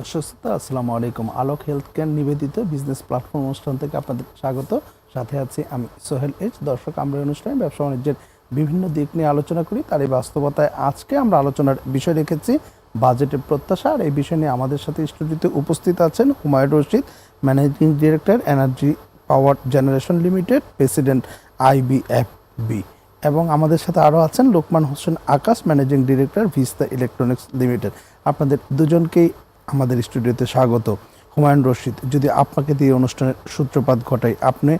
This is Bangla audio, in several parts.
দর্শক শ্রোতা আসসালামু আলাইকুম। আলোক হেলথ কেয়ার নিবেদিত বিজনেস প্ল্যাটফর্ম অনুষ্ঠান থেকে আপনাদের স্বাগত। সাথে আছি আমি সোহেল এইচ, দর্শক আমরা অনুষ্ঠানে ব্যবসা বাণিজ্যের বিভিন্ন দিক নিয়ে আলোচনা করি। তার এই বাস্তবতায় আজকে আমরা আলোচনার বিষয় রেখেছি বাজেটের প্রত্যাশা। আর এই বিষয় নিয়ে আমাদের সাথে স্টুডিওতে উপস্থিত আছেন Humayun Rashid, managing director, energy power generation limited, president IBFB এবং আমাদের সাথে আরও আছেন Lokman Hossain Akash, managing director Vista electronics limited. আপনাদের দুজনকেই আমাদের স্টুডিওতে স্বাগত। হুমায়ুন রশিদ, যদি আপনাকে দিয়ে অনুষ্ঠানের সূত্রপাত ঘটাই আপনি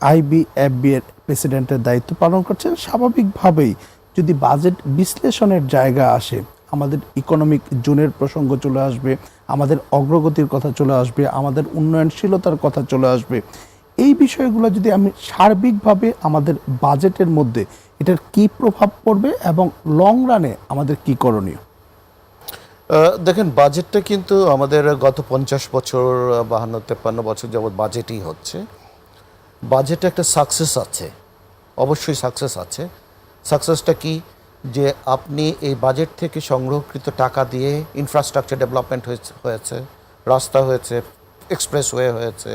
আইবিএফবি এর প্রেসিডেন্টের দায়িত্ব পালন করছেন, স্বাভাবিকভাবেই যদি বাজেট বিশ্লেষণের জায়গা আসে, আমাদের ইকোনমিক জোনের প্রসঙ্গ চলে আসবে, আমাদের অগ্রগতির কথা চলে আসবে, আমাদের উন্নয়নশীলতার কথা চলে আসবে, এই বিষয়গুলো যদি আমি সার্বিকভাবে আমাদের বাজেটের মধ্যে এটার কি প্রভাব পড়বে এবং লং রানে আমাদের কি করণীয়? দেখেন বাজেটটা কিন্তু আমাদের গত পঞ্চাশ বছর বাহান্ন, তেপ্পান্ন বছর যাবৎ বাজেটই হচ্ছে। বাজেটে একটা সাকসেস আছে। অবশ্যই সাকসেস আছে। সাকসেসটা কি? যে আপনি এই বাজেট থেকে সংগ্রহকৃত টাকা দিয়ে ইনফ্রাস্ট্রাকচার ডেভেলপমেন্ট হয়েছে রাস্তা হয়েছে এক্সপ্রেসওয়ে হয়েছে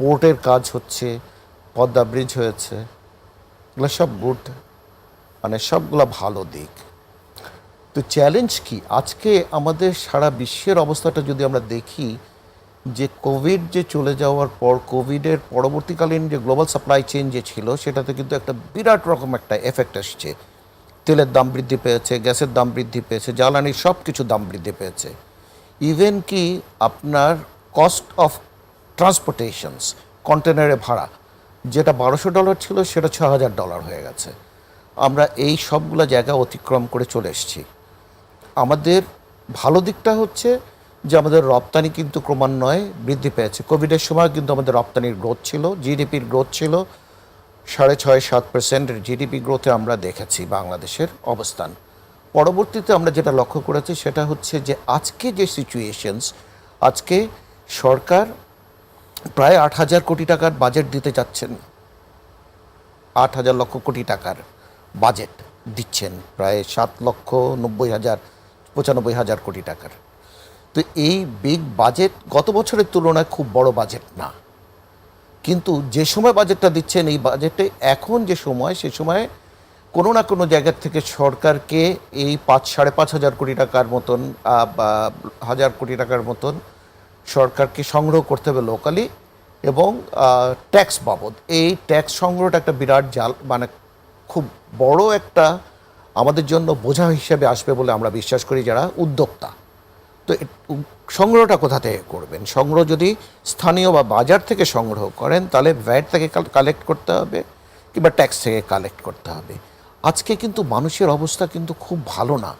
পোর্টের কাজ হচ্ছে, পদ্মা ব্রিজ হয়েছে, এগুলো সব গুড মানে সবগুলো ভালো দিক। তো চ্যালেঞ্জ কি? আজকে আমাদের সারা বিশ্বের অবস্থাটা যদি আমরা দেখি, যে কোভিড যে চলে যাওয়ার পর কোভিডের পরবর্তীকালীন যে গ্লোবাল সাপ্লাই চেইন যে ছিল, সেটাতে কিন্তু একটা বিরাট রকম একটা এফেক্ট আসছে। তেলের দাম বৃদ্ধি পেয়েছে, গ্যাসের দাম বৃদ্ধি পেয়েছে জ্বালানির সব কিছু দাম বৃদ্ধি পেয়েছে। ইভেন কি আপনার কস্ট অফ ট্রান্সপোর্টেশনস কন্টেনারে ভাড়া, যেটা বারোশো ডলার ছিল, সেটা ছ হাজার ডলার হয়ে গেছে। আমরা এই সবগুলো জায়গা অতিক্রম করে চলে এসেছি। আমাদের ভালো দিকটা হচ্ছে যে আমাদের রপ্তানি কিন্তু ক্রমান্বয়ে বৃদ্ধি পেয়েছে। কোভিডের সময় কিন্তু আমাদের রপ্তানির গ্রোথ ছিল জিডিপির গ্রোথ ছিল, সাড়ে ছয় সাত পার্সেন্টের জিডিপি গ্রোথে আমরা দেখেছি বাংলাদেশের অবস্থান। পরবর্তীতে আমরা যেটা লক্ষ্য করেছি সেটা হচ্ছে যে আজকে যে সিচুয়েশনস আজকে সরকার প্রায় আট হাজার কোটি টাকার বাজেট দিতে যাচ্ছেন। আট হাজার লক্ষ কোটি টাকার বাজেট দিচ্ছেন, প্রায় সাত লক্ষ নব্বই হাজার পঁচানব্বই হাজার কোটি টাকার। তো এই বিগ বাজেট গত বছরের তুলনায় খুব বড় বাজেট না। কিন্তু যে সময় বাজেটটা দিচ্ছেন, এই বাজেটে এখন যে সময়, সে সময় কোনো না কোনো জায়গার থেকে সরকারকে এই পাঁচ, সাড়ে পাঁচ হাজার কোটি টাকার মতন হাজার কোটি টাকার মতন সরকারকে সংগ্রহ করতে হবে লোকালি এবং ট্যাক্স বাবদ। এই ট্যাক্স সংগ্রহটা একটা বিরাট জাল মানে খুব বড় একটা আমাদের জন্য বোঝা হিসেবে আসবে বলে আমরা বিশ্বাস করি যারা উদ্যোক্তা। তো সংগ্রহটা কোথা থেকে করবেন? সংগ্রহ যদি স্থানীয় বা বাজার থেকে সংগ্রহ করেন, তাহলে ভ্যাট থেকে কালেক্ট করতে হবে কিংবা ট্যাক্স থেকে কালেক্ট করতে হবে। আজকে কিন্তু মানুষের অবস্থা কিন্তু খুব ভালো না।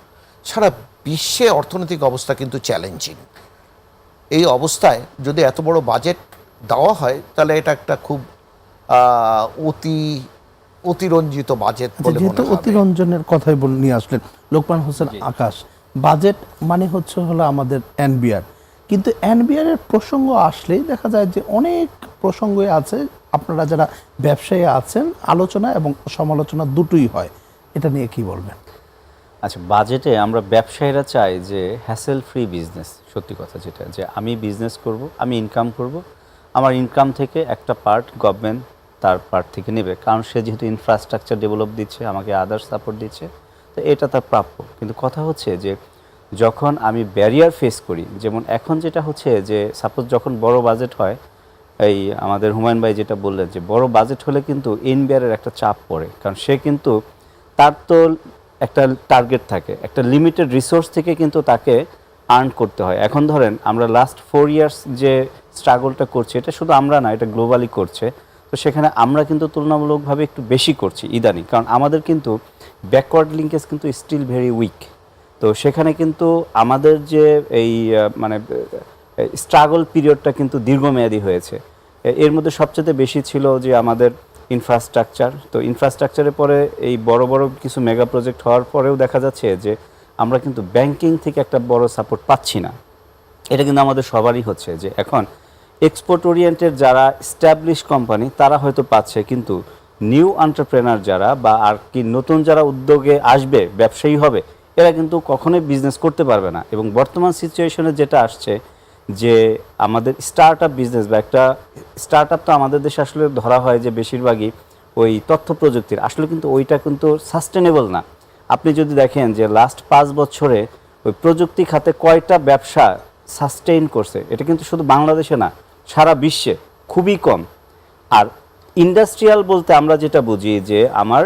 সারা বিশ্বে অর্থনৈতিক অবস্থা কিন্তু চ্যালেঞ্জিং এই অবস্থায় যদি এত বড় বাজেট দেওয়া হয়, তাহলে এটা একটা খুব অতি অতিরঞ্জিত বাজেট আচ্ছা, যেহেতু অতিরঞ্জনের কথাই বলে নিয়ে আসলেন লোকমান হোসেন আকাশ বাজেট মানে হচ্ছে হলো আমাদের এনবিআর। কিন্তু এনবিআর এর প্রসঙ্গ আসলেই দেখা যায় যে অনেক প্রসঙ্গই আছে আপনারা যারা ব্যবসায়ী আছেন আলোচনা এবং সমালোচনা দুটোই হয়। এটা নিয়ে কি বলবেন? আচ্ছা বাজেটে আমরা ব্যবসায়ীরা চাই যে হ্যাসেল ফ্রি বিজনেস সত্যি কথা যেটা যে আমি বিজনেস করব আমি ইনকাম করব আমার ইনকাম থেকে একটা পার্ট গভর্নমেন্ট তার পার্ট থেকে নেবে। কারণ সে যেহেতু ইনফ্রাস্ট্রাকচার ডেভেলপ দিচ্ছে, আমাকে আদার্স সাপোর্ট দিচ্ছে, তো এটা তার প্রাপ্য। কিন্তু কথা হচ্ছে যে, যখন আমি ব্যারিয়ার ফেস করি, যেমন এখন যেটা হচ্ছে যে সাপোজ যখন বড় বাজেট হয়, এই আমাদের হুমায়ুন ভাই যেটা বললেন যে, বড় বাজেট হলে কিন্তু এনবিআরের একটা চাপ পড়ে। কারণ সে কিন্তু, তার তো একটা টার্গেট থাকে, একটা লিমিটেড রিসোর্স থেকে কিন্তু তাকে আর্ন করতে হয়। এখন ধরেন, আমরা লাস্ট ফোর ইয়ার্স যে স্ট্রাগলটা করছি, এটা শুধু আমরা না, এটা গ্লোবালি করছে। তো সেখানে আমরা কিন্তু তুলনামূলকভাবে একটু বেশি করছি ইদানিং। কারণ আমাদের কিন্তু ব্যাকওয়ার্ড লিঙ্কেজ কিন্তু স্টিল ভেরি উইক তো সেখানে কিন্তু আমাদের যে এই মানে স্ট্রাগল পিরিয়ডটা কিন্তু দীর্ঘমেয়াদী হয়েছে। এর মধ্যে সবচেয়ে বেশি ছিল যে আমাদের ইনফ্রাস্ট্রাকচার তো ইনফ্রাস্ট্রাকচারের পরে এই বড় বড় কিছু মেগা প্রজেক্ট হওয়ার পরেও দেখা যাচ্ছে যে আমরা কিন্তু ব্যাংকিং থেকে একটা বড় সাপোর্ট পাচ্ছি না। এটা কিন্তু আমাদের সবারই হচ্ছে যে এখন এক্সপোর্ট ওরিয়েন্টেড যারা স্ট্যাবলিশ কোম্পানি তারা হয়তো পাচ্ছে, কিন্তু নিউ এন্টারপ্রেনার যারা বা আর কি নতুন যারা উদ্যোগে আসবে, ব্যবসায়ী হবে, এরা কিন্তু কখনোই বিজনেস করতে পারবে না। এবং বর্তমান সিচুয়েশনে যেটা আসছে, যে আমাদের স্টার্ট আপ বিজনেস বা একটা স্টার্ট আপ তো আমাদের দেশে আসলে ধরা হয় যে বেশিরভাগই ওই তথ্য প্রযুক্তির। আসলে কিন্তু ওইটা কিন্তু সাস্টেনেবল না। আপনি যদি দেখেন যে লাস্ট পাঁচ বছরে ওই প্রযুক্তি খাতে কয়টা ব্যবসা সাস্টেইন করছে। এটা কিন্তু শুধু বাংলাদেশে না, সারা বিশ্বে খুবই কম। আর ইন্ডাস্ট্রিয়াল বলতে আমরা যেটা বুঝি যে আমার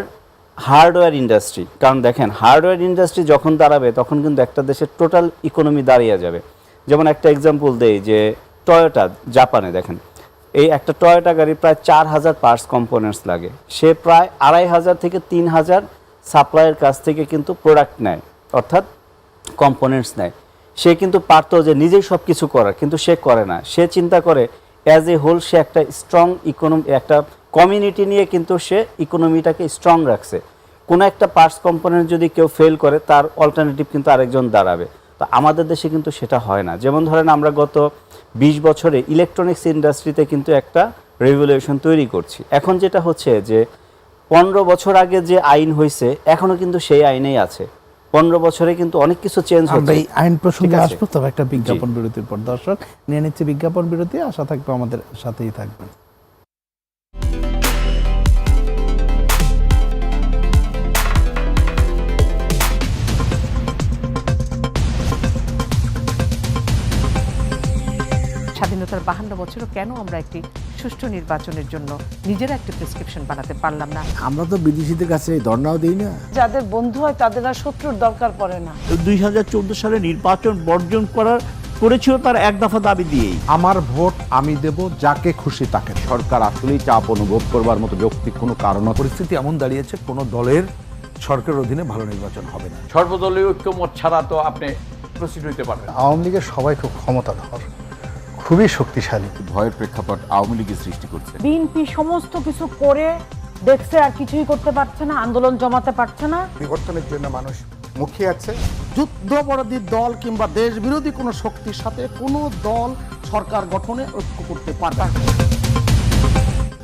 হার্ডওয়্যার ইন্ডাস্ট্রি কারণ দেখেন হার্ডওয়্যার ইন্ডাস্ট্রি যখন দাঁড়াবে তখন কিন্তু একটা দেশের টোটাল ইকোনমি দাঁড়িয়ে যাবে। যেমন একটা এক্সাম্পল দেই যে টয়োটা জাপানে দেখেন, এই একটা টয়োটা গাড়ি প্রায় চার হাজার পার্টস কম্পোনেন্টস লাগে। সে প্রায় আড়াই হাজার থেকে তিন হাজার সাপ্লাইয়ের কাছ থেকে কিন্তু প্রোডাক্ট নেয়, অর্থাৎ কম্পোনেন্টস নেয়। সে কিন্তু পারতো যে নিজেই সব কিছু করার, কিন্তু সে করে না। সে চিন্তা করে অ্যাজ এ হোল সে একটা স্ট্রং ইকোনমি একটা কমিউনিটি নিয়ে কিন্তু সে ইকোনমিটাকে স্ট্রং রাখছে। কোনো একটা পার্টস কম্পোনেন্ট যদি কেউ ফেল করে, তার অল্টারনেটিভ কিন্তু আরেকজন দাঁড়াবে। তো আমাদের দেশে কিন্তু সেটা হয় না। যেমন ধরেন আমরা গত বিশ বছরে ইলেকট্রনিক্স ইন্ডাস্ট্রিতে কিন্তু একটা রেভলিউশন তৈরি করছি। এখন যেটা হচ্ছে যে, পনেরো বছর আগে যে আইন হয়েছে এখনও কিন্তু সেই আইনেই আছে। পনেরো বছরে কিন্তু অনেক কিছু চেঞ্জ হচ্ছে। এই আইন প্রসঙ্গে আসব তবে একটা বিজ্ঞাপন বিরতির পর। দর্শক নিয়ে নিচ্ছে বিজ্ঞাপন বিরতি আশা থাকবে আমাদের সাথেই থাকবেন। স্বাধীনতার বাহান্ন বছরও কেন আমরা একটি সুষ্ঠু নির্বাচনের জন্য নিজেরা একটা প্রেসক্রিপশন বানাতে পারলাম না। আমরা তো বিদেশিদের কাছে এই ধর্নাও দিই না। যাদের বন্ধু হয় তাদের আর শত্রুর দরকার পড়ে না। দুই হাজার চোদ্দ সালে নির্বাচন বর্জন করার করেছিল তার এক দফা দাবি দিয়েই। আমার ভোট আমি দেব যাকে খুশি তাকে। সরকার আসলেই চাপ অনুভব করবার মতো যৌক্তিক কোনো কারণ পরিস্থিতি এমন দাঁড়িয়েছে কোনো দলের সরকারের অধীনে ভালো নির্বাচন হবে না। সর্বদলীয় ঐক্যমত ছাড়া তো আপনি প্রস্তুত হইতে পারবেন আওয়ামী লীগের সবাই খুব ক্ষমতাধর। খুবই শক্তিশালী। ভয়ের প্রেক্ষাপট আওয়ামী লীগের সৃষ্টি করছে। বিএনপি সমস্ত কিছু করে দেখছে আর কিছুই করতে পারছে না আন্দোলন জমাতে পারছে না। বিবর্তনের জন্য মানুষ মুখিয়ে আছে। যুদ্ধপরাধী দল কিংবা দেশ বিরোধী কোনো শক্তির সাথে কোনো দল সরকার গঠনে ঐক্য করতে পারবে না।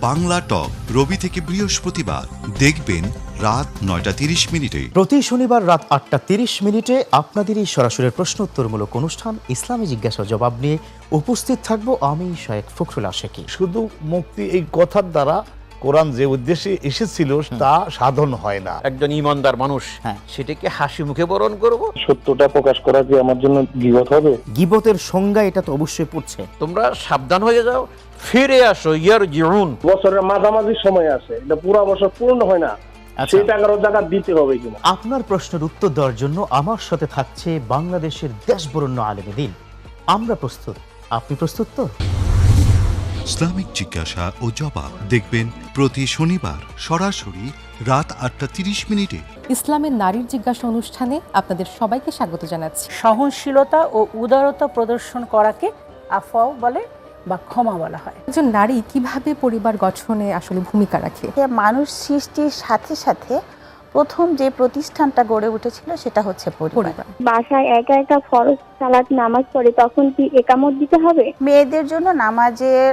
বাংলা টক রবি থেকে বৃহস্পতিবার দেখবেন রাত নয়টা তিরিশ মিনিটে। প্রতি শনিবার রাত আটটা তিরিশ মিনিটে আপনাদের এই সরাসরি প্রশ্ন উত্তরমূলক অনুষ্ঠান ইসলামী জিজ্ঞাসা জবাব নিয়ে উপস্থিত থাকব আমি শায়েক ফখরুল আশেকি। শুধু মুক্তি এই কথার দ্বারা কোরআন যে উদ্দেশ্যে এসেছিল তা সাধন হয় না। একজন ইমানদার মানুষ হ্যাঁ। সেটাকে হাসি মুখে বরণ করব। সত্যটা প্রকাশ করা যে আমার জন্য বিপদ হবে? গিবতের সংজ্ঞা এটা তো অবশ্যই পড়ছে। তোমরা সাবধান হয়ে যাও ফিরে আসো ইয়ার জিউন বছরের মাঝামাঝি সময় আছে এটা পুরো বছর পূর্ণ হয় না। সেই টাকারও টাকা দিতে হবে কিনা? আপনার প্রশ্নের উত্তর দেওয়ার জন্য আমার সাথে থাকছে বাংলাদেশের দেশবরণ্য আলেমে দিন। আমরা প্রস্তুত। আপনি প্রস্তুত তো? ইসলামিক জিজ্ঞাসা ও জবাব দেখবেন প্রতি শনিবার সরাসরি রাত আটটা তিরিশ মিনিটে। ইসলামের নারীর জিজ্ঞাসা অনুষ্ঠানে আপনাদের সবাইকে স্বাগত জানাচ্ছি। সহনশীলতা ও উদারতা প্রদর্শন করাকে আফাও বলে। বা ক্ষমা বলা হয়। একজন নারী কীভাবে পরিবার গঠনে আসলে ভূমিকা রাখে? মানুষ সৃষ্টির সাথে সাথে প্রথম যে প্রতিষ্ঠানটা গড়ে উঠেছিল সেটা হচ্ছে পরিবার। বাসায় একা একা ফরজ সালাত নামাজ পড়ে তখন কি একামত দিতে হবে? মেয়েদের জন্য নামাজের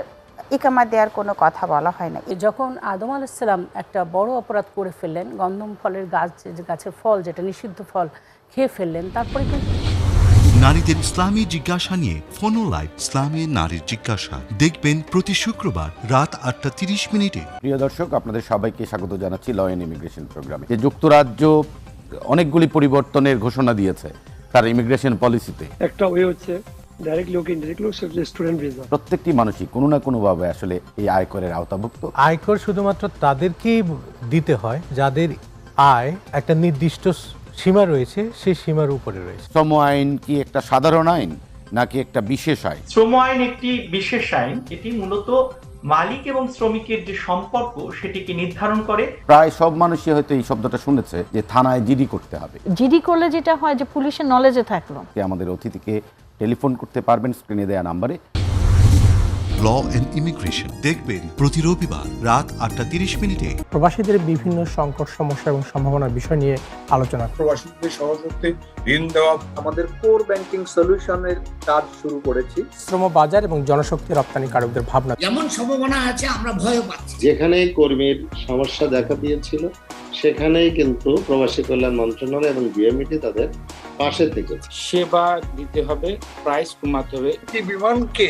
ইকামা দেওয়ার কোনো কথা বলা হয় না। যখন আদম আলাইসাল্লাম একটা বড় অপরাধ করে ফেললেন গন্ধম ফলের গাছ যে গাছের ফল যেটা নিষিদ্ধ ফল খেয়ে ফেললেন তারপরে কিন্তু নারীদের ইসলামী জিজ্ঞাসা নিয়ে ফোনো লাইভ ইসলামী নারীর জিজ্ঞাসা। দেখবেন প্রতি শুক্রবার রাত আটটা তিরিশ মিনিটে। প্রিয় দর্শক আপনাদের সবাইকে স্বাগত জানাচ্ছি ল অ্যান্ড ইমিগ্রেশন প্রোগ্রামে যে যুক্তরাজ্য অনেকগুলি পরিবর্তনের ঘোষণা দিয়েছে তার ইমিগ্রেশন পলিসিতে একটা ওয়ে হচ্ছে প্রত্যেকটি মানুষই কোনো না কোনোভাবে আসলে এই আয়করের আওতাভুক্ত। আয়কর শুধুমাত্র তাদেরকেই দিতে হয় যাদের আয় একটা নির্দিষ্ট সীমা রয়েছে সেই সীমার উপরে রয়েছে। শ্রম আইন কি একটা সাধারণ আইন নাকি একটা বিশেষ আইন? শ্রম আইন একটি বিশেষ আইন এটি মূলত মালিক এবং শ্রমিকের যে সম্পর্ক সেটিকে নির্ধারণ করে। প্রায় সব মানুষই হয়তো এই শব্দটা শুনেছে যে থানায় জিডি করতে হবে। জিডি করলে যেটা হয় যে পুলিশের নলেজে থাকল। কে আমাদের অতিথিকে টেলিফোন করতে পারবেন স্ক্রিনে দেওয়া নাম্বারে। ল অ্যান্ড ইমিগ্রেশন দেখবেন প্রতি রবিবার রাত আটটা তিরিশ মিনিটে। প্রবাসীদের বিভিন্ন সংকট সমস্যা এবং সম্ভাবনার বিষয় নিয়ে আলোচনা। প্রবাসীদের সহযোগিতে ঋণ দেওয়া আমাদের কোর ব্যাংকিং সলিউশনের কাজ শুরু করেছি। শ্রম বাজার এবং জনশক্তি রপ্তানি কারকদের ভাবনা। যেমন সম্ভাবনা আছে আমরা ভয় পাচ্ছি। যেখানে কর্মীর সমস্যা দেখা দিয়েছিল সেখানেই কিন্তু প্রবাসী কল্যাণ মন্ত্রণালয় এবং বিএমইটি তাদের পাশে থেকেছে। সেবা দিতে হবে প্রাইস কমাতে হবে। বিমানকে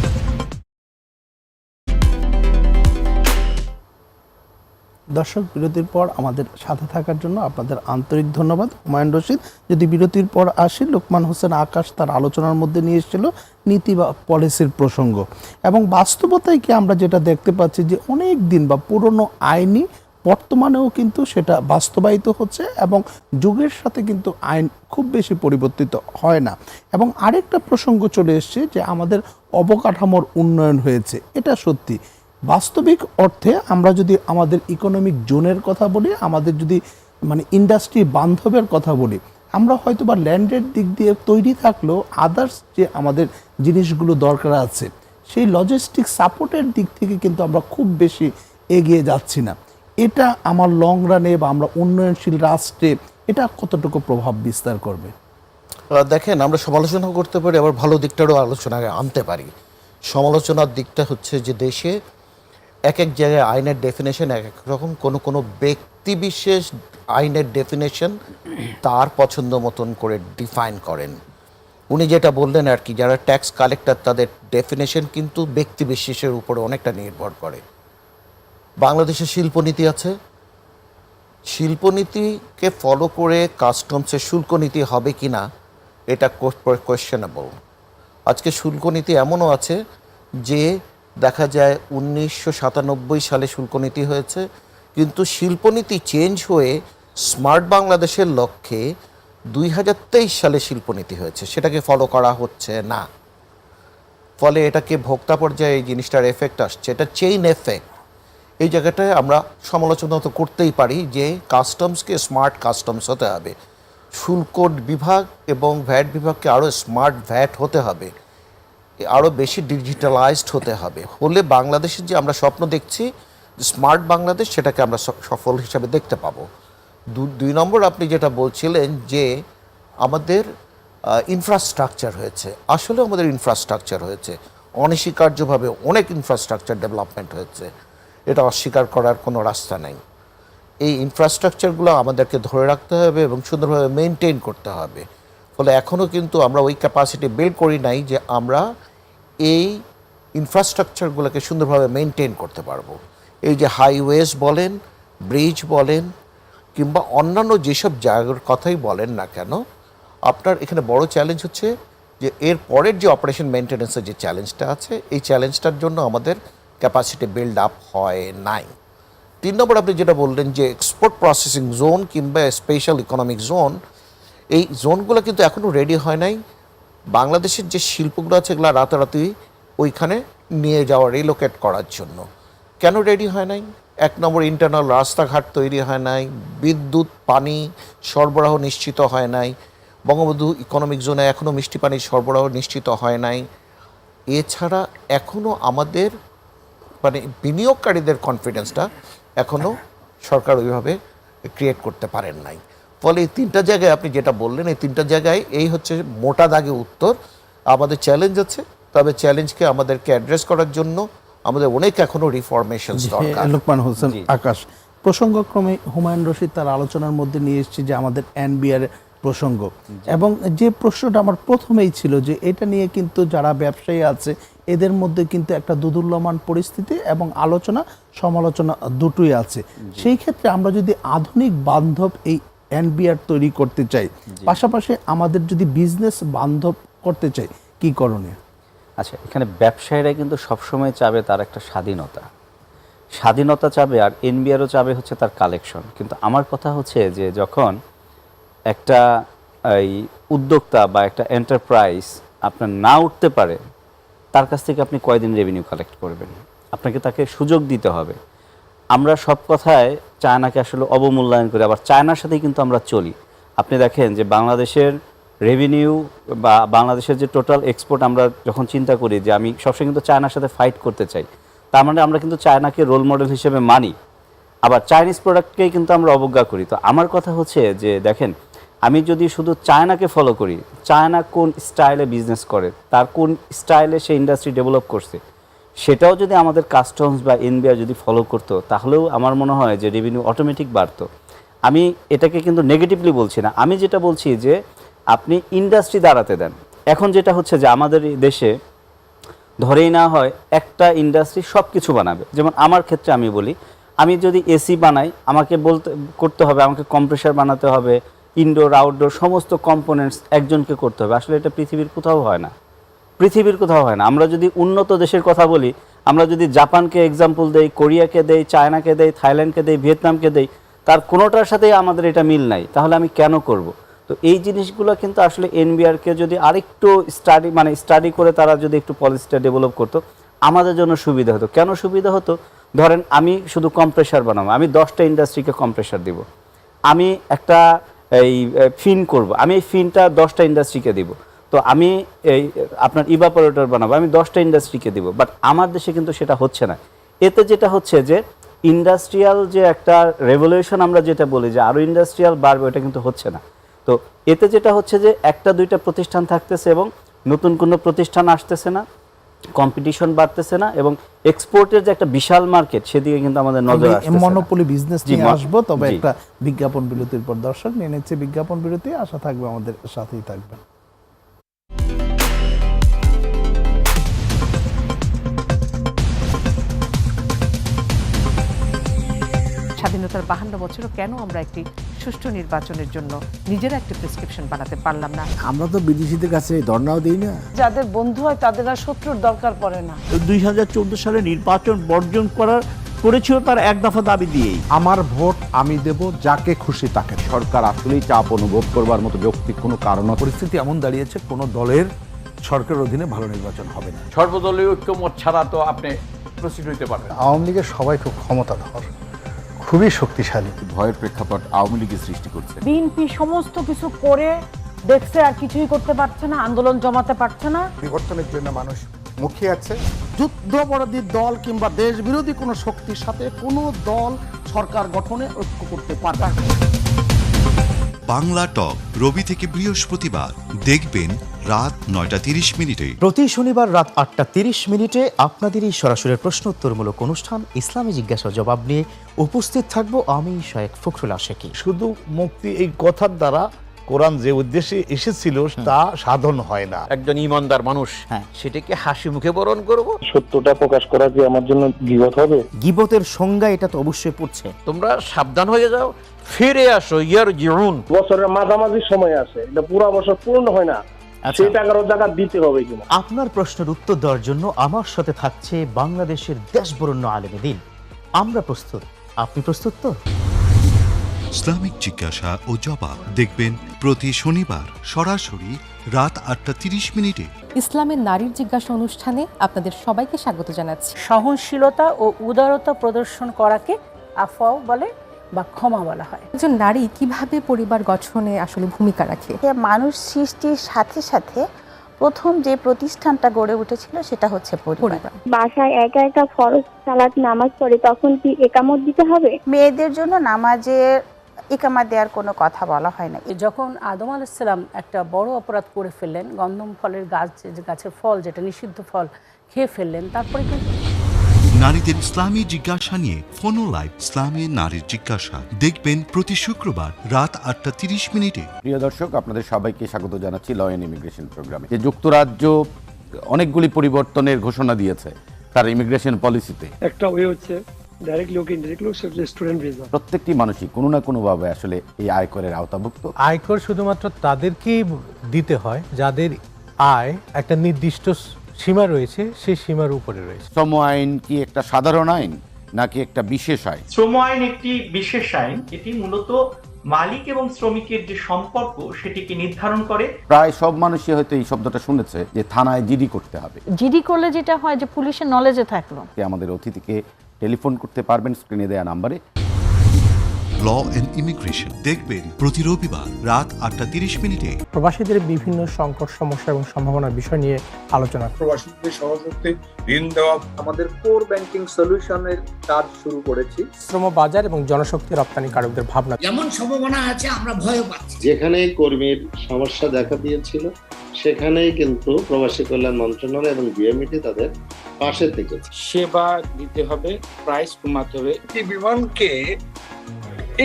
দর্শক, বিরতির পর আমাদের সাথে থাকার জন্য আপনাদের আন্তরিক ধন্যবাদ। হুমায়ুন রশিদ, যদি বিরতির পর আসি, লোকমান হোসেন আকাশ তার আলোচনার মধ্যে নিয়ে এসেছিল, নীতি বা পলিসির প্রসঙ্গ। এবং বাস্তবতায় কি আমরা যেটা দেখতে পাচ্ছি যে অনেক দিন বা পুরনো আইনি বর্তমানেও কিন্তু সেটা বাস্তবায়িত হচ্ছে এবং যুগের সাথে কিন্তু আইন খুব বেশি পরিবর্তিত হয় না। এবং আরেকটা প্রসঙ্গ চলে এসছে যে আমাদের অবকাঠামোর উন্নয়ন হয়েছে। এটা সত্যি। বাস্তবিক অর্থে আমরা যদি আমাদের ইকোনমিক জোনের কথা বলি, আমাদের যদি মানে ইন্ডাস্ট্রি বান্ধবের কথা বলি, আমরা হয়তো বা ল্যান্ডের দিক দিয়ে তৈরি থাকলেও আদার্স যে আমাদের জিনিসগুলো দরকার আছে, সেই লজিস্টিক সাপোর্টের দিক থেকে কিন্তু আমরা খুব বেশি এগিয়ে যাচ্ছি না। এটা আমার লং রানে বা আমরা উন্নয়নশীল রাষ্ট্রে এটা কতটুকু প্রভাব বিস্তার করবে? দেখেন, আমরা সমালোচনা করতে পারি, আবার ভালো দিকটারও আলোচনায় আনতে পারি। সমালোচনার দিকটা হচ্ছে যে দেশে এক এক জায়গায় আইনের ডেফিনেশন, এক এক রকম কোনো কোনো ব্যক্তি বিশেষ আইনের ডেফিনেশন তার পছন্দ মতন করে ডিফাইন করেন। উনি যেটা বললেন আর কি, যারা ট্যাক্স কালেক্টর তাদের ডেফিনেশন কিন্তু ব্যক্তি বিশেষের উপরে অনেকটা নির্ভর করে। বাংলাদেশে শিল্পনীতি আছে। শিল্পনীতিকে ফলো করে কাস্টমসের শুল্ক নীতি হবে কি না এটা কোয়েশ্চেনেবল আজকে শুল্ক নীতি এমনও আছে যে দেখা যায় উনিশশো সাতানব্বই সালে শুল্কনীতি হয়েছে, কিন্তু শিল্পনীতি চেঞ্জ হয়ে স্মার্ট বাংলাদেশের লক্ষ্যে দুই হাজার তেইশ সালে শিল্পনীতি হয়েছে। সেটাকে ফলো করা হচ্ছে না। ফলে এটাকে ভোক্তা পর্যায়ে এই জিনিসটার এফেক্ট আসছে। এটা চেইন এফেক্ট এই জায়গাটায় আমরা সমালোচনা তো করতেই পারি যে কাস্টমসকে স্মার্ট কাস্টমস হতে হবে। শুল্ক বিভাগ এবং ভ্যাট বিভাগকে আরও স্মার্ট ভ্যাট হতে হবে। আরও বেশি ডিজিটালাইজড হতে হবে। হলে বাংলাদেশের যে আমরা স্বপ্ন দেখছি স্মার্ট বাংলাদেশ, সেটাকে আমরা সফল হিসাবে দেখতে পাবো। দুই নম্বর আপনি যেটা বলছিলেন যে আমাদের ইনফ্রাস্ট্রাকচার হয়েছে। আসলে আমাদের ইনফ্রাস্ট্রাকচার হয়েছে। অনস্বীকার্যভাবে অনেক ইনফ্রাস্ট্রাকচার ডেভেলপমেন্ট হয়েছে। এটা অস্বীকার করার কোনো রাস্তা নেই। এই ইনফ্রাস্ট্রাকচারগুলো আমাদেরকে ধরে রাখতে হবে এবং সুন্দরভাবে মেনটেন করতে হবে। ফলে এখনও কিন্তু আমরা ওই ক্যাপাসিটি বিল্ড করি নাই যে আমরা এই ইনফ্রাস্ট্রাকচারগুলোকে সুন্দরভাবে মেনটেন করতে পারব। এই যে হাইওয়েজ বলেন ব্রিজ বলেন, কিংবা অন্যান্য যেসব জায়গার কথাই বলেন না কেন, আপনার এখানে বড় চ্যালেঞ্জ হচ্ছে যে এর পরের যে অপারেশন মেনটেন্যান্সের যে চ্যালেঞ্জটা আছে, এই চ্যালেঞ্জটার জন্য আমাদের ক্যাপাসিটি বিল্ড আপ হয় নাই। তিন নম্বর আপনি যেটা বললেন যে এক্সপোর্ট প্রসেসিং জোন কিংবা স্পেশাল ইকোনমিক জোন এই জোনগুলো কিন্তু এখনও রেডি হয় নাই। বাংলাদেশের যে শিল্পগুলো আছে এগুলো রাতারাতি ওইখানে নিয়ে যাওয়া রিলোকেট করার জন্য। কেন রেডি হয় নাই? এক নম্বর ইন্টারনাল রাস্তাঘাট তৈরি হয় নাই, বিদ্যুৎ, পানি সরবরাহ নিশ্চিত হয় নাই, বঙ্গবন্ধু ইকোনমিক জোনে এখনও মিষ্টি পানির সরবরাহ নিশ্চিত হয় নাই। এছাড়া এখনও আমাদের মানে বিনিয়োগকারীদের কনফিডেন্সটা এখনও সরকার ওইভাবে ক্রিয়েট করতে পারেন নাই। ফলে এই তিনটা জায়গায় আপনি যেটা বললেন এই তিনটা জায়গায় এই হচ্ছে মোটা দাগে উত্তর। আমাদের চ্যালেঞ্জ আছে তবে চ্যালেঞ্জকে আমাদেরকে অ্যাড্রেস করার জন্য আমাদের অনেক এখনও রিফরমেশন দরকার। লোকমান হোসেন আকাশ প্রসঙ্গক্রমে হুমায়ুন রশিদ তার আলোচনার মধ্যে নিয়ে এসেছে যে আমাদের এনবিআর প্রসঙ্গ। এবং যে প্রশ্নটা আমার প্রথমেই ছিল যে এটা নিয়ে কিন্তু যারা ব্যবসায়ী আছে এদের মধ্যে কিন্তু একটা দুদুল্যমান পরিস্থিতি এবং আলোচনা সমালোচনা দুটোই আছে। সেই ক্ষেত্রে আমরা যদি আধুনিক বান্ধব এই এনবিআর তৈরি করতে চাই। পাশাপাশি আমাদের যদি বিজনেস বান্ধব করতে চাই কি করণীয়? আচ্ছা এখানে ব্যবসায়ীরা কিন্তু সবসময় চাবে তার একটা স্বাধীনতা। স্বাধীনতা চাবে আর এনবিআরও চাবে হচ্ছে তার কালেকশন। কিন্তু আমার কথা হচ্ছে যে যখন একটা এই উদ্যোক্তা বা একটা এন্টারপ্রাইজ আপনার না উঠতে পারে তার কাছ থেকে আপনি কয়দিন রেভিনিউ কালেক্ট করবেন? আপনাকে তাকে সুযোগ দিতে হবে। আমরা সব কথায় চায়নাকে আসলে অবমূল্যায়ন করি, আবার চায়নার সাথেই কিন্তু আমরা চলি। আপনি দেখেন যে বাংলাদেশের রেভিনিউ বা বাংলাদেশের যে টোটাল এক্সপোর্ট আমরা যখন চিন্তা করি যে আমি সবসময় কিন্তু চায়নার সাথে ফাইট করতে চাই, তার মানে আমরা কিন্তু চায়নাকে রোল মডেল হিসেবে মানি। আবার চাইনিজ প্রোডাক্টকেই কিন্তু আমরা অবজ্ঞা করি। তো আমার কথা হচ্ছে যে দেখেন, আমি যদি শুধু চায়নাকে ফলো করি, চায়না কোন স্টাইলে বিজনেস করে, তার কোন স্টাইলে সে ইন্ডাস্ট্রি ডেভেলপ করছে সেটাও যদি আমাদের কাস্টমস বা এনবিআর যদি ফলো করতো, তাহলেও আমার মনে হয় যে রেভিনিউ অটোমেটিক বাড়তো। আমি এটাকে কিন্তু নেগেটিভলি বলছি না। আমি যেটা বলছি যে, আপনি ইন্ডাস্ট্রি দাঁড়াতে দেন। এখন যেটা হচ্ছে যে আমাদের দেশে ধরেই না হয়, একটা ইন্ডাস্ট্রি সব কিছু বানাবে। যেমন আমার ক্ষেত্রে আমি বলি, আমি যদি এসি বানাই, আমাকে বলতে, করতে হবে, আমাকে কম্প্রেসার বানাতে হবে ইনডোর আউটডোর সমস্ত কম্পোনেন্টস একজনকে করতে হবে। আসলে এটা পৃথিবীর কোথাও হয় না। পৃথিবীর কোথাও হয় না। আমরা যদি উন্নত দেশের কথা বলি, আমরা যদি জাপানকে এক্সাম্পল দেই, কোরিয়াকে দেই, চায়নাকে দেই, থাইল্যান্ডকে দেই, ভিয়েতনামকে দেই, তার কোনোটার সাথেই আমাদের এটা মিল নাই। তাহলে আমি কেন করব? তো এই জিনিসগুলো কিন্তু আসলে এনবিআরকে যদি আরেকটু স্টাডি মানে স্টাডি করে তারা যদি একটু পলিসিটা ডেভেলপ করতো, আমাদের জন্য সুবিধা হতো। কেন সুবিধা হতো? ধরেন আমি শুধু কম্প্রেসার বানাবো, আমি দশটা ইন্ডাস্ট্রিকে কম্প্রেসার দিব। আমি একটা এই ফিন করব। আমি এই ফিনটা দশটা ইন্ডাস্ট্রিকে দিব। তো আমি এই আপনার ইভাপোরেটর বানাবো আমি দশটা ইন্ডাস্ট্রিকে দিব বাট আমার দেশে কিন্তু সেটা হচ্ছে না। এতে যেটা হচ্ছে যে ইন্ডাস্ট্রিয়াল যে একটা রেভলিউশন আমরা যেটা বলি যে আরও ইন্ডাস্ট্রিয়াল বাড়বে ওটা কিন্তু হচ্ছে না। তো এতে যেটা হচ্ছে যে একটা দুইটা প্রতিষ্ঠান থাকতেছে এবং নতুন কোনো প্রতিষ্ঠান আসতেছে না কম্পিটিশন বাড়তেছে না এবং এক্সপোর্টের যে একটা বিশাল মার্কেট সেদিকে কিন্তু আমাদের নজর আসতেছে না। মনোপলি বিজনেস নিয়ে আসব তবে একটা বিজ্ঞাপন বিরতির পর দর্শক নিয়ে নিচ্ছে বিজ্ঞাপন বিরতি আশা থাকবে আমাদের সাথেই থাকবেন। স্বাধীনতার বাহান্ন বছরও কেন আমরা একটি সুষ্ঠু নির্বাচনের জন্য নিজেরা একটি প্রেসক্রিপশন বানাতে পারলাম না? আমরা তো বিদেশিদের কাছে ধর্নাও দিই না। যাদের বন্ধু হয় তাদের আর শত্রুর দরকার পড়ে না। দুই হাজার চোদ্দ সালে নির্বাচন বর্জন করার করেছিল তার এক দফা দাবি দিয়েই। আমার ভোট আমি দেব যাকে খুশি তাকে। সরকার আসলেই চাপ অনুভব করবার মতো ব্যক্তি কোনো কারণ পরিস্থিতি এমন দাঁড়িয়েছে কোনো দলের সরকারের অধীনে ভালো নির্বাচন হবে না। সর্বদলীয় ঐক্যমত ছাড়া তো আপনি প্রস্তুত হইতে পারবেন। আওয়ামী লীগের সবাই খুব ক্ষমতাধর। খুবই শক্তিশালী। ভয়ের প্রেক্ষাপট আওয়ামী লীগের সৃষ্টি করছে। বিএনপি সমস্ত কিছু করে দেখছে আর কিছুই করতে পারছে না আন্দোলন জমাতে পারছে না। বিবর্তনের জন্য মানুষ মুখে আছে। যুদ্ধাপরাধী দল কিংবা দেশ বিরোধী কোনো শক্তির সাথে কোনো দল সরকার গঠনে ঐক্য করতে পারবে না। বাংলা টক রবি থেকে বৃহস্পতিবার। দেখবেন রাত নয়টা তিরিশ মিনিটে। প্রতি শনিবার রাত আটটা তিরিশ মিনিটে আপনাদেরই সরাসরি প্রশ্ন উত্তরমূলক অনুষ্ঠান ইসলামী জিজ্ঞাসা জবাব নিয়ে উপস্থিত থাকব আমি শায়েক ফখরুল আশেকি। শুধু মুক্তি এই কথার দ্বারা কোরআন যে উদ্দেশ্যে এসেছিল তা সাধন হয় না। একজন ইমানদার মানুষ সেটাকে হাসি মুখে বরণ করব। সত্যটা প্রকাশ করা যে আমার জন্য বিগত হবে? গিবতের সংজ্ঞা এটা তো অবশ্যই পড়ছে। তোমরা সাবধান হয়ে যাও ফিরে আসো ইয়ার জিউন বছরের মাঝামাঝি সময় আছে এটা পুরো বছর পূর্ণ হয় না। সেই টাকারও টাকা দিতে হবে কিনা? আপনার প্রশ্নের উত্তর দেওয়ার জন্য আমার সাথে থাকছে বাংলাদেশের দেশবরণ্য আলেমে দিন। আমরা প্রস্তুত। আপনি প্রস্তুত তো? ইসলামিক জিজ্ঞাসা ও জবাব দেখবেন প্রতি শনিবার সরাসরি রাত আটটা তিরিশ মিনিটে। ইসলামের নারীর জিজ্ঞাসা অনুষ্ঠানে আপনাদের সবাইকে স্বাগত জানাচ্ছি। সহনশীলতা ও উদারতা প্রদর্শন করাকে আফাও বলে। বা ক্ষমা বলা হয়। একজন নারী কীভাবে পরিবার গঠনে আসলে ভূমিকা রাখে? মানুষ সৃষ্টির সাথে সাথে প্রথম যে প্রতিষ্ঠানটা গড়ে উঠেছিল সেটা হচ্ছে পরিবার। বাসায় একা একা ফরজ সালাত নামাজ পড়ে তখন কি একামত দিতে হবে? মেয়েদের জন্য নামাজের ইকামা দেওয়ার কোনো কথা বলা হয় না। যখন আদম আলাইসাল্লাম একটা বড় অপরাধ করে ফেললেন গন্ধম ফলের গাছ যে গাছের ফল যেটা নিষিদ্ধ ফল খেয়ে ফেললেন তারপরে কিন্তু নারীদের ইসলামী জিজ্ঞাসা নিয়ে ফোনো লাইভ ইসলামী নারীর জিজ্ঞাসা। দেখবেন প্রতি শুক্রবার রাত আটটা তিরিশ মিনিটে। প্রিয় দর্শক আপনাদের সবাইকে স্বাগত জানাচ্ছি ল অ্যান্ড ইমিগ্রেশন প্রোগ্রামে যে যুক্তরাজ্য অনেকগুলি পরিবর্তনের ঘোষণা দিয়েছে তার ইমিগ্রেশন পলিসিতে একটা ওয়ে হচ্ছে ডাইরেক্টলি ওকে ইনডিরেক্টলি সেটা স্টুডেন্ট ভিসা প্রত্যেকটি মানুষই কোনো না কোনোভাবে আসলে এই আয়করের আওতাভুক্ত। আয়কর শুধুমাত্র তাদেরকেই দিতে হয় যাদের আয় একটা নির্দিষ্ট সীমা রয়েছে সেই সীমার উপরে রয়েছে। শ্রম আইন কি একটা সাধারণ আইন নাকি একটা বিশেষ আইন? শ্রম আইন একটি বিশেষ আইন এটি মূলত মালিক এবং শ্রমিকের যে সম্পর্ক সেটিকে নির্ধারণ করে। প্রায় সব মানুষই হয়তো এই শব্দটা শুনেছে যে থানায় জিডি করতে হবে। জিডি করলে যেটা হয় যে পুলিশের নলেজে থাকল। আমাদের অতিথিকে টেলিফোন করতে পারবেন স্ক্রিনে দেওয়া নাম্বারে ল অ্যান্ড ইমিগ্রেশন দেখবেন প্রতি রবিবার রাত আটটা তিরিশ মিনিটে। প্রবাসীদের বিভিন্ন সংকট সমস্যা এবং সম্ভাবনার বিষয় নিয়ে আলোচনা। প্রবাসীদের সহজতে ঋণ দেওয়া আমাদের কোর ব্যাংকিং সলিউশনের কাজ শুরু করেছি। শ্রম বাজার এবং জনশক্তি রপ্তানিকারকদের ভাবনা। যেমন সম্ভাবনা আছে আমরা ভয় পাচ্ছি। যেখানে কর্মীর সমস্যা দেখা দিয়েছিল সেখানেই কিন্তু প্রবাসী কল্যাণ মন্ত্রণালয় এবং বিএমইটি তাদের পাশে থেকেছে। সেবা দিতে হবে প্রাইস কমাতে হবে। বিমানকে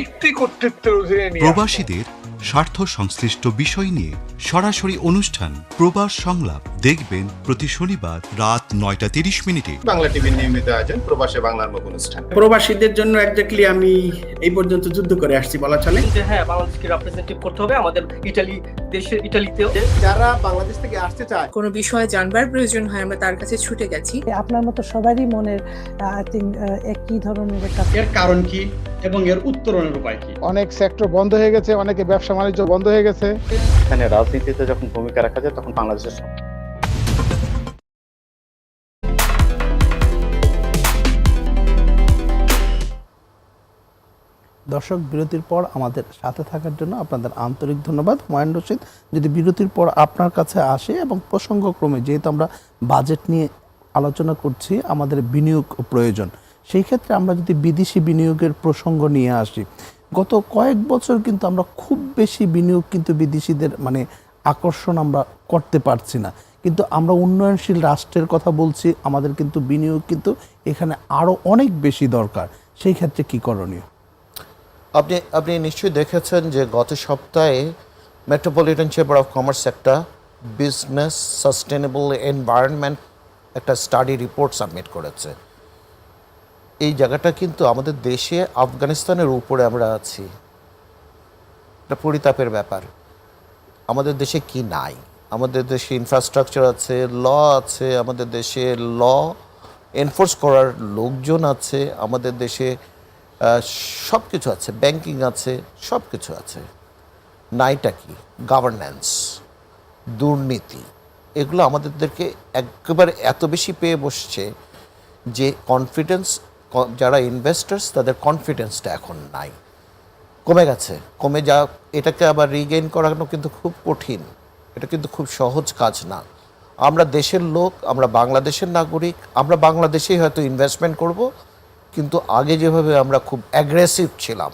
একটি কর্তৃত্বের অধীনে নিয়ে প্রবাসীদের স্বার্থ সংশ্লিষ্ট বিষয় নিয়ে সরাসরি অনুষ্ঠান প্রবাস সংলাপ দেখবেন প্রতি শনিবার রাত নয়টা তিরিশ মিনিটে। বাংলা টিভির নিয়মিত আয়োজন প্রবাসে বাংলার মুখ অনুষ্ঠান। প্রবাসীদের জন্য একজাক্টলি আমি এই পর্যন্ত যুদ্ধ করে আসছি বলা চলে। যে হ্যাঁ বাংলাদেশকে রিপ্রেজেন্টেটিভ করতে হবে। আমাদের ইটালি দেশের ইটালিতেও। যারা বাংলাদেশ থেকে আসতে চায়। কোনো বিষয়ে জানবার প্রয়োজন হয় আমরা তার কাছে ছুটে গেছি। আপনার মতো সবারই মনের আই থিঙ্ক একই ধরনের একটা এর কারণ কি এবং এর উত্তরণের উপায় কি? অনেক সেক্টর বন্ধ হয়ে গেছে অনেকে ব্যবসা বাণিজ্য বন্ধ হয়ে গেছে। এখানে রাজনীতিতে যখন ভূমিকা রাখা যায় তখন বাংলাদেশের দর্শক, বিরতির পর আমাদের সাথে থাকার জন্য আপনাদের আন্তরিক ধন্যবাদ। মহেন রশিদ, যদি বিরতির পর আপনার কাছে আসে এবং প্রসঙ্গক্রমে যেহেতু আমরা বাজেট নিয়ে আলোচনা করছি, আমাদের বিনিয়োগ প্রয়োজন, সেই ক্ষেত্রে আমরা যদি বিদেশি বিনিয়োগের প্রসঙ্গ নিয়ে আসি, গত কয়েক বছর কিন্তু আমরা খুব বেশি বিনিয়োগ কিন্তু বিদেশিদের মানে আকর্ষণ আমরা করতে পারছি না। কিন্তু আমরা উন্নয়নশীল রাষ্ট্রের কথা বলছি, আমাদের কিন্তু বিনিয়োগ কিন্তু এখানে আরও অনেক বেশি দরকার। সেই ক্ষেত্রে কী করণীয়? আপনি আপনি নিশ্চয়ই দেখেছেন যে গত সপ্তাহে মেট্রোপলিটন চেম্বার অফ কমার্স একটা বিজনেস সাস্টেনেবল এনভায়রনমেন্ট একটা স্টাডি রিপোর্ট সাবমিট করেছে। এই জায়গাটা কিন্তু আমাদের দেশে আফগানিস্তানের উপরে আমরা আছি। এটা পরিতাপের ব্যাপার। আমাদের দেশে কি নাই? আমাদের দেশে ইনফ্রাস্ট্রাকচার আছে ল আছে, আমাদের দেশে ল এনফোর্স করার লোকজন আছে, আমাদের দেশে সব কিছু আছে ব্যাংকিং আছে সব কিছু আছে। নাইটা কি? গভর্নেন্স দুর্নীতি, এগুলো আমাদেরকে একেবারে এত বেশি পেয়ে বসছে যে কনফিডেন্স যারা ইনভেস্টার্স তাদের কনফিডেন্সটা এখন নাই। কমে গেছে, কমে যা এটাকে আবার রিগেইন করানো কিন্তু খুব কঠিন। এটা কিন্তু খুব সহজ কাজ না। আমরা দেশের লোক, আমরা বাংলাদেশের নাগরিক, আমরা বাংলাদেশেই হয়তো ইনভেস্টমেন্ট করব কিন্তু আগে যেভাবে আমরা খুব অ্যাগ্রেসিভ ছিলাম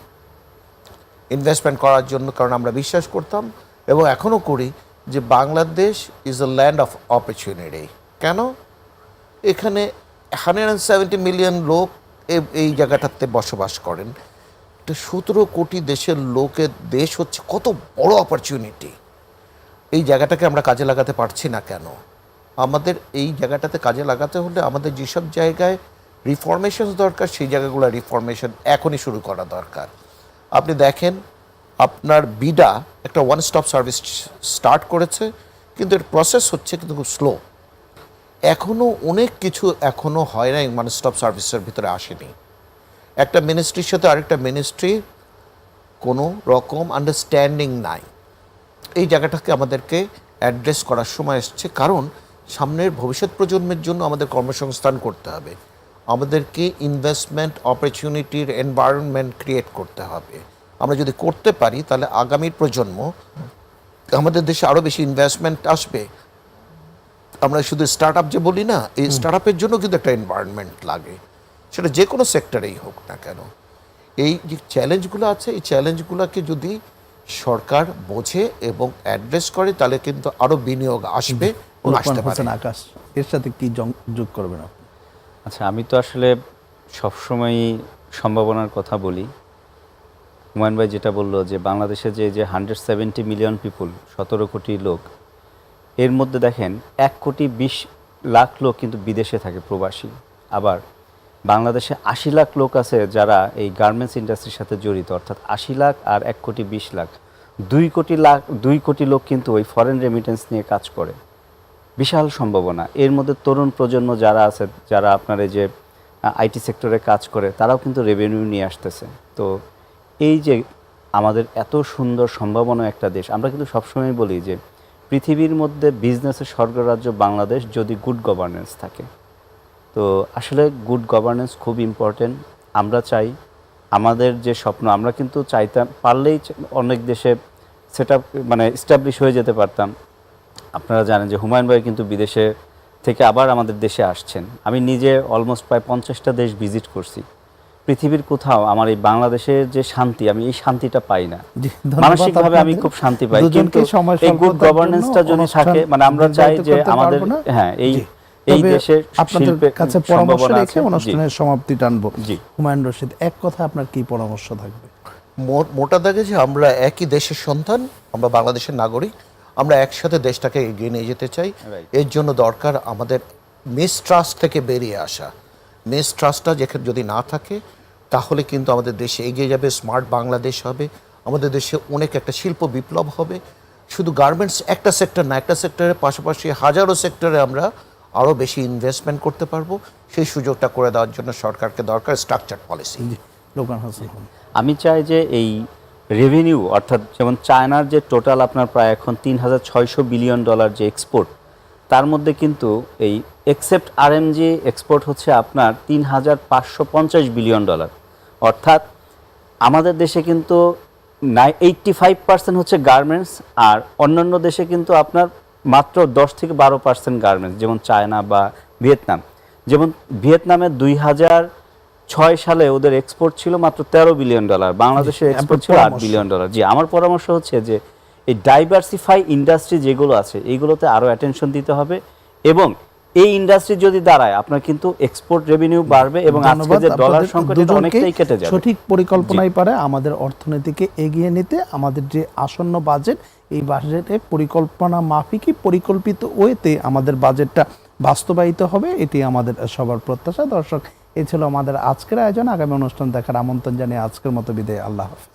ইনভেস্টমেন্ট করার জন্য, কারণ আমরা বিশ্বাস করতাম এবং এখনও করি যে Bangladesh is a land of opportunity কেন? এখানে হান্ড্রেড অ্যান্ড সেভেন্টি মিলিয়ন লোক এই জায়গাটাতে বসবাস করেন। একটা সতেরো কোটি দেশের লোকের দেশ হচ্ছে কত বড় অপরচুনিটি এই জায়গাটাকে আমরা কাজে লাগাতে পারছি না কেন? আমাদের এই জায়গাটাতে কাজে লাগাতে হলে আমাদের যেসব জায়গায় রিফরমেশন দরকার, সেই জায়গাগুলো রিফরমেশন এখনই শুরু করা দরকার। আপনি দেখেন, আপনার বিডা একটা ওয়ান স্টপ সার্ভিস স্টার্ট করেছে, কিন্তু এর প্রসেস হচ্ছে কিন্তু খুব স্লো এখনও অনেক কিছু এখনও হয় নাই ওয়ান স্টপ সার্ভিসের ভিতরে আসেনি। একটা মিনিস্ট্রির সাথে আরেকটা মিনিস্ট্রি কোনো রকম আন্ডারস্ট্যান্ডিং নাই। এই জায়গাটাকে আমাদেরকে অ্যাড্রেস করার সময় এসছে, কারণ সামনের ভবিষ্যৎ প্রজন্মের জন্য আমাদের কর্মসংস্থান করতে হবে। আমাদেরকে ইনভেস্টমেন্ট অপরচুনিটির এনভায়রনমেন্ট ক্রিয়েট করতে হবে। আমরা যদি করতে পারি তাহলে আগামীর প্রজন্ম আমাদের দেশে আরও বেশি ইনভেস্টমেন্ট আসবে। আমরা শুধু স্টার্ট আপ যে বলি না এই স্টার্ট আপের জন্য কিন্তু একটা এনভায়রনমেন্ট লাগে। সেটা যে কোনো সেক্টরেই হোক না কেন। এই যে চ্যালেঞ্জগুলো আছে এই চ্যালেঞ্জগুলোকে যদি সরকার বোঝে এবং অ্যাড্রেস করে তাহলে কিন্তু আরও বিনিয়োগ আসবে আসতে পারে। আকাশ এর সাথে কি যোগ করবেন আপনি? আচ্ছা আমি তো আসলে সবসময়ই সম্ভাবনার কথা বলি। হুমায়ুন ভাই যেটা বলল যে বাংলাদেশে যে যে হান্ড্রেড সেভেন্টি মিলিয়ন পিপুল, সতেরো কোটি লোক, এর মধ্যে দেখেন এক কোটি বিশ লাখ লোক কিন্তু বিদেশে থাকে প্রবাসী। আবার বাংলাদেশে আশি লাখ লোক আছে যারা এই গার্মেন্টস ইন্ডাস্ট্রির সাথে জড়িত, অর্থাৎ আশি লাখ আর এক কোটি বিশ লাখ। দুই কোটি লাখ, দুই কোটি লোক কিন্তু ওই ফরেন রেমিটেন্স নিয়ে কাজ করে। বিশাল সম্ভাবনা। এর মধ্যে তরুণ প্রজন্ম যারা আছে, যারা আপনার এই যে আইটি সেক্টরে কাজ করে, তারাও কিন্তু রেভিনিউ নিয়ে আসতেছে। তো এই যে আমাদের এত সুন্দর সম্ভাবনা একটা দেশ, আমরা কিন্তু সবসময় বলি যে, পৃথিবীর মধ্যে বিজনেসের স্বর্গরাজ্য বাংলাদেশ যদি গুড গভর্নেন্স থাকে। তো আসলে গুড গভর্নেন্স খুব ইম্পর্টেন্ট আমরা চাই, আমাদের যে স্বপ্ন, আমরা কিন্তু চাইতাম, পারলেই অনেক দেশে সেট মানে স্টাবলিশ হয়ে যেতে পারতাম। আপনারা জানেন যে হুমায়ুন ভাই কিন্তু বিদেশে থেকে আবার আমাদের দেশে আসছেন। আমি নিজে অলমোস্ট প্রায় পঞ্চাশটা দেশ ভিজিট করছি। পৃথিবীর কোথাও আমার এই বাংলাদেশের যে শান্তি আমি এই শান্তিটা পাই না। মানসিকভাবে আমি খুব শান্তি পাই। কিন্তু এই গুড গভর্নেন্সটা যদি থাকে মানে আমরা চাই যে আমাদের হ্যাঁ এই এই দেশে শিল্পের কাছে পরামর্শ রেখে অনুষ্ঠানের সমাপ্তি টানবো। জি। হুমায়ুন রশিদ এক কথা আপনার কি পরামর্শ থাকবে? মোটা দাগে যে আমরা একই দেশের সন্তান আমরা বাংলাদেশের নাগরিক আমরা একসাথে দেশটাকে এগিয়ে নিয়ে যেতে চাই। এর জন্য দরকার আমাদের মিসট্রাস্ট থেকে বেরিয়ে আসা। মিসট্রাস্টটা যেখানে যদি না থাকে তাহলে কিন্তু আমাদের দেশে এগিয়ে যাবে স্মার্ট বাংলাদেশ হবে আমাদের দেশে অনেক একটা শিল্প বিপ্লব হবে। শুধু গার্মেন্টস একটা সেক্টর না একটা সেক্টরের পাশাপাশি হাজারো সেক্টরে আমরা আরও বেশি ইনভেস্টমেন্ট করতে পারব। সেই সুযোগটা করে দেওয়ার জন্য সরকারকে দরকার স্ট্রাকচার পলিসি আমি চাই যে এই রেভিনিউ অর্থাৎ যেমন চায়নার যে টোটাল আপনার প্রায় এখন তিন হাজার ছয়শো বিলিয়ন ডলার যে এক্সপোর্ট তার মধ্যে কিন্তু এই এক্সেপ্ট আরএমজি এক্সপোর্ট হচ্ছে আপনার তিন হাজার পাঁচশো পঞ্চাশ বিলিয়ন ডলার অর্থাৎ আমাদের দেশে কিন্তু নাই এইট্টি ফাইভ পার্সেন্ট হচ্ছে গার্মেন্টস আর অন্যান্য দেশে কিন্তু আপনার মাত্র দশ থেকে বারো পার্সেন্ট গার্মেন্টস যেমন চায়না বা ভিয়েতনাম যেমন ভিয়েতনামের দুই হাজার ছয় সালে ওদের এক্সপোর্ট ছিল মাত্র তেরো বিলিয়ন ডলার বাংলাদেশের এক্সপোর্ট ছিল আট বিলিয়ন ডলার জি আমার পরামর্শ হচ্ছে যে এই ডাইভার্সিফাই ইন্ডাস্ট্রি যেগুলো আছে এইগুলোতে আরও অ্যাটেনশন দিতে হবে এবং এই ইন্ডাস্ট্রি যদি দাঁড়ায় আপনার কিন্তু এক্সপোর্ট রেভিনিউ বাড়বে এবং আজকে যে ডলার সংকট অনেকটাই কেটে যাবে। সঠিক পরিকল্পনাই পারে আমাদের অর্থনীতিকে এগিয়ে নিতে আমাদের যে আসন্ন বাজেট এই বাজেটে পরিকল্পনা মাফিকই পরিকল্পিত ওয়েতে আমাদের বাজেটটা বাস্তবায়িত হবে এটি আমাদের সবার প্রত্যাশা। দর্শক এই ছিল আমাদের আজকের আয়োজন। আগামী অনুষ্ঠান দেখার আমন্ত্রণ জানিয়ে আজকের মতো বিদায়। আল্লাহ হাফিজ।